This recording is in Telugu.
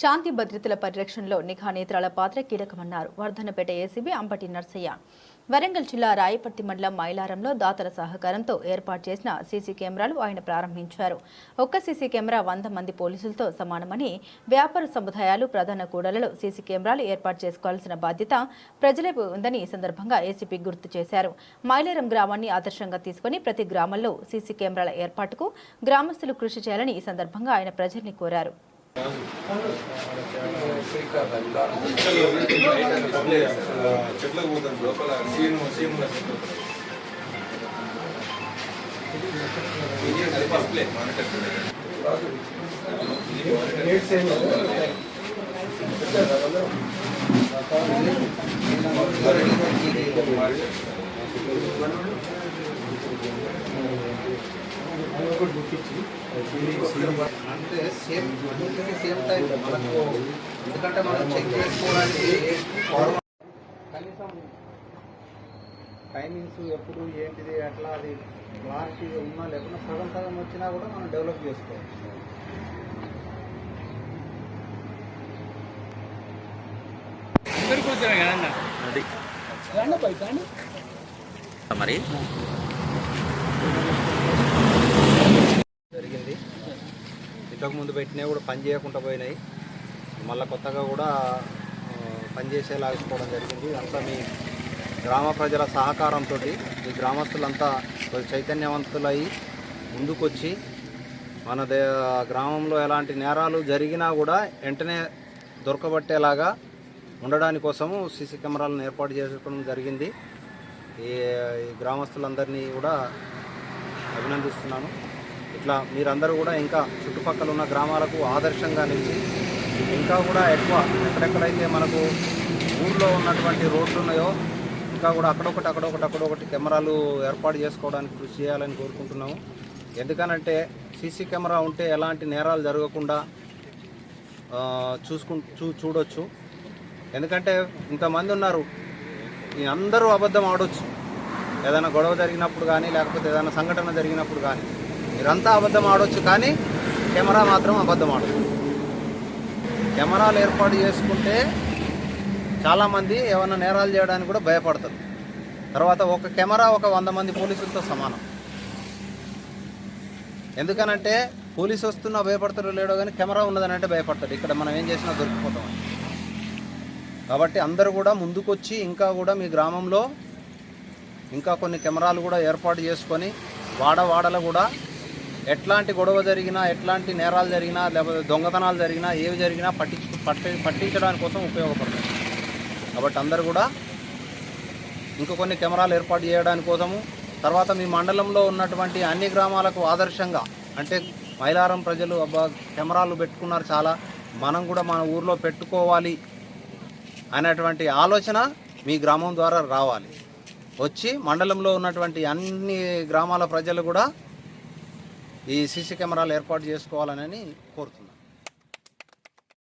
శాంతి భద్రతల పరిరక్షణలో నిఘా నేత్రాల పాత్ర కీలకమన్నారు. వర్ధనపేట ఏసీబీ అంబటి నర్సయ్య. వరంగల్ జిల్లా రాయపర్తి మండలం మైలారంలో దాతల సహకారంతో ఏర్పాటు చేసిన సీసీ కెమెరాలు ఆయన ప్రారంభించారు. ఒక్క సీసీ కెమెరా వంద మంది పోలీసులతో సమానమని వ్యాపార సముదాయాలు ప్రధాన కూడలలో సీసీ కెమెరాలు ఏర్పాటు చేసుకోవాల్సిన బాధ్యత ప్రజలకు ఉందని ఈ సందర్భంగా ఏసీపీ గుర్తు చేశారు. మైలారం గ్రామాన్ని ఆదర్శంగా తీసుకుని ప్రతి గ్రామంలో సీసీ కెమెరాల ఏర్పాటుకు గ్రామస్తులు కృషి చేయాలని ఈ సందర్భంగా ఆయన ప్రజల్ని కోరారు. చెట్లకు పోతాం లోపల సీన్ సీన్ అది డిస్ప్లే మానిటర్ అంటే సేమ్ సేమ్ టైం మనకు ఎందుకంటే మనం చెక్ చేసుకోవడానికి కనీసం టైమింగ్స్ ఎప్పుడు ఏంటిది ఎట్లా అది క్లారిటీ ఉన్నా లేకుండా సగం సగం వచ్చినా కూడా మనం డెవలప్ చేసుకోవచ్చు మరి జరిగింది ఇంతకుముందు పెట్టినవి కూడా పని చేయకుండా పోయినాయి. మళ్ళీ కొత్తగా కూడా పనిచేసేలాగేసుకోవడం జరిగింది. అంతా మీ గ్రామ ప్రజల సహకారంతో ఈ గ్రామస్తులంతా కొద్ది చైతన్యవంతులై ముందుకొచ్చి మన దే గ్రామంలో ఎలాంటి నేరాలు జరిగినా కూడా వెంటనే దొరకబట్టేలాగా ఉండడానికోసము సీసీ కెమెరాలను ఏర్పాటు చేసుకోవడం జరిగింది. ఈ గ్రామస్తులందరినీ కూడా అభినందిస్తున్నాను. ఇట్లా మీరందరూ కూడా ఇంకా చుట్టుపక్కల ఉన్న గ్రామాలకు ఆదర్శంగా నిలిచి ఇంకా కూడా ఎక్కువ ఎక్కడెక్కడైతే మనకు ఊర్లో ఉన్నటువంటి రోడ్లు ఉన్నాయో ఇంకా కూడా అక్కడొకటి అక్కడొకటి అక్కడొకటి కెమెరాలు ఏర్పాటు చేసుకోవడానికి కృషి చేయాలని కోరుకుంటున్నాము. ఎందుకనంటే సీసీ కెమెరా ఉంటే ఎలాంటి నేరాలు జరగకుండా చూసుకు చూ చూడొచ్చు. ఎందుకంటే ఇంతమంది ఉన్నారు అందరూ అబద్ధం ఆడొచ్చు. ఏదైనా గొడవ జరిగినప్పుడు కానీ లేకపోతే ఏదైనా సంఘటన జరిగినప్పుడు కానీ మీరంతా అబద్ధం ఆడొచ్చు కానీ కెమెరా మాత్రం అబద్ధం ఆడదు కెమెరాలు ఏర్పాటు చేసుకుంటే చాలామంది ఏమైనా నేరాలు చేయడానికి కూడా భయపడతారు. తర్వాత ఒక కెమెరా ఒక వంద మంది పోలీసులతో సమానం. ఎందుకనంటే పోలీసు వస్తున్నా భయపడతారో లేడో కానీ కెమెరా ఉన్నదని అంటే భయపడతాడు ఇక్కడ మనం ఏం చేసినా దొరికిపోతాం కాబట్టి అందరూ కూడా ముందుకొచ్చి ఇంకా కూడా మీ గ్రామంలో ఇంకా కొన్ని కెమెరాలు కూడా ఏర్పాటు చేసుకొని వాడ వాడలో కూడా ఎట్లాంటి గొడవ జరిగినా ఎట్లాంటి నేరాలు జరిగినా లేకపోతే దొంగతనాలు జరిగినా ఏవి జరిగినా పట్టించు పట్టి పట్టించడానికి కోసం ఉపయోగపడుతుంది కాబట్టి అందరు కూడా ఇంకా కొన్ని కెమెరాలు ఏర్పాటు చేయడానికి కోసము తర్వాత మీ మండలంలో ఉన్నటువంటి అన్ని గ్రామాలకు ఆదర్శంగా అంటే మైలారం ప్రజలు అబ్బా కెమెరాలు పెట్టుకున్నారు చాలా మనం కూడా మన ఊర్లో పెట్టుకోవాలి అనేటువంటి ఆలోచన మీ గ్రామం ద్వారా రావాలి. వచ్చి మండలంలో ఉన్నటువంటి అన్ని గ్రామాల ప్రజలు కూడా ఈ సీసీ కెమెరాలు ఏర్పాటు చేసుకోవాలని కోరుతున్నాను